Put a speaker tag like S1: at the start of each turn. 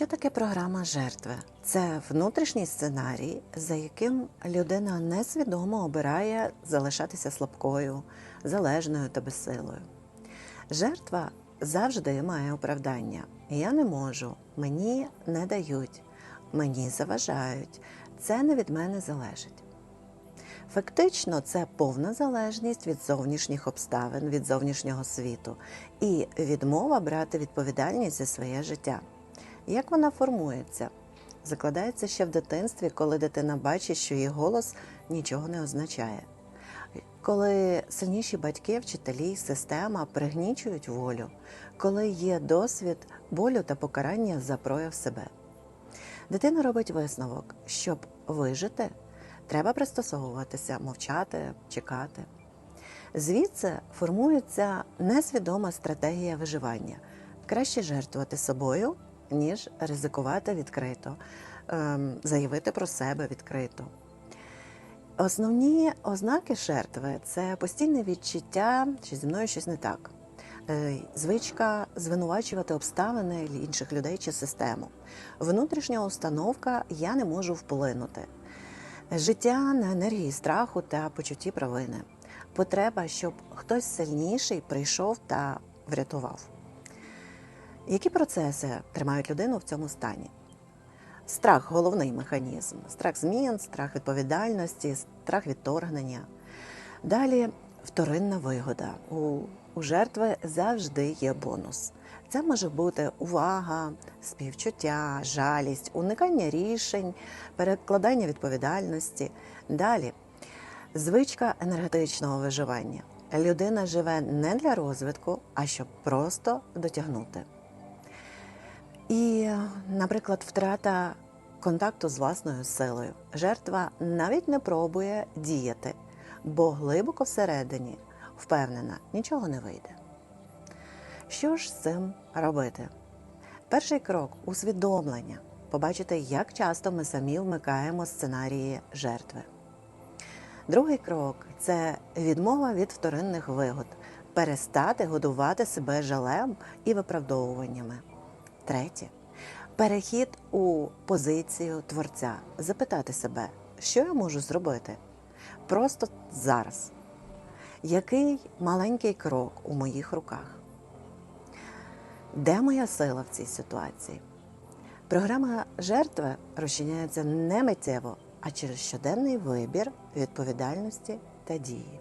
S1: Що таке програма жертви? Це внутрішній сценарій, за яким людина несвідомо обирає залишатися слабкою, залежною та безсилою. Жертва завжди має оправдання. Я не можу, мені не дають, мені заважають, це не від мене залежить. Фактично, це повна залежність від зовнішніх обставин, від зовнішнього світу і відмова брати відповідальність за своє життя. Як вона формується? Закладається ще в дитинстві, коли дитина бачить, що її голос нічого не означає. Коли сильніші батьки, вчителі, система пригнічують волю, коли є досвід болю та покарання за прояв себе. Дитина робить висновок, щоб вижити, треба пристосовуватися, мовчати, чекати. Звідси формується несвідома стратегія виживання. Краще жертвувати собою, ніж ризикувати відкрито, ем, заявити про себе відкрито. Основні ознаки жертви це постійне відчуття, що зі мною щось не так. Е, Звичка звинувачувати обставини інших людей чи систему. Внутрішня установка я не можу вплинути. Життя на енергії страху та почутті провини. Потреба, щоб хтось сильніший прийшов та врятував. Які процеси тримають людину в цьому стані? Страх головний механізм. Страх змін, страх відповідальності, страх відторгнення. Далі вторинна вигода. У, у жертви завжди є бонус. Це може бути увага, співчуття, жалість, уникання рішень, перекладання відповідальності. Далі звичка енергетичного виживання. Людина живе не для розвитку, а щоб просто дотягнути. Наприклад, втрата контакту з власною силою. Жертва навіть не пробує діяти, бо глибоко всередині впевнена, нічого не вийде. Що ж з цим робити? Перший крок усвідомлення побачити, як часто ми самі вмикаємо сценарії жертви. Другий крок це відмова від вторинних вигод, перестати годувати себе жалем і виправдовуваннями. Третє перехід у позицію творця, запитати себе, що я можу зробити просто зараз. Який маленький крок у моїх руках? Де моя сила в цій ситуації? Програма жертви розчиняється не миттєво, а через щоденний вибір відповідальності та дії.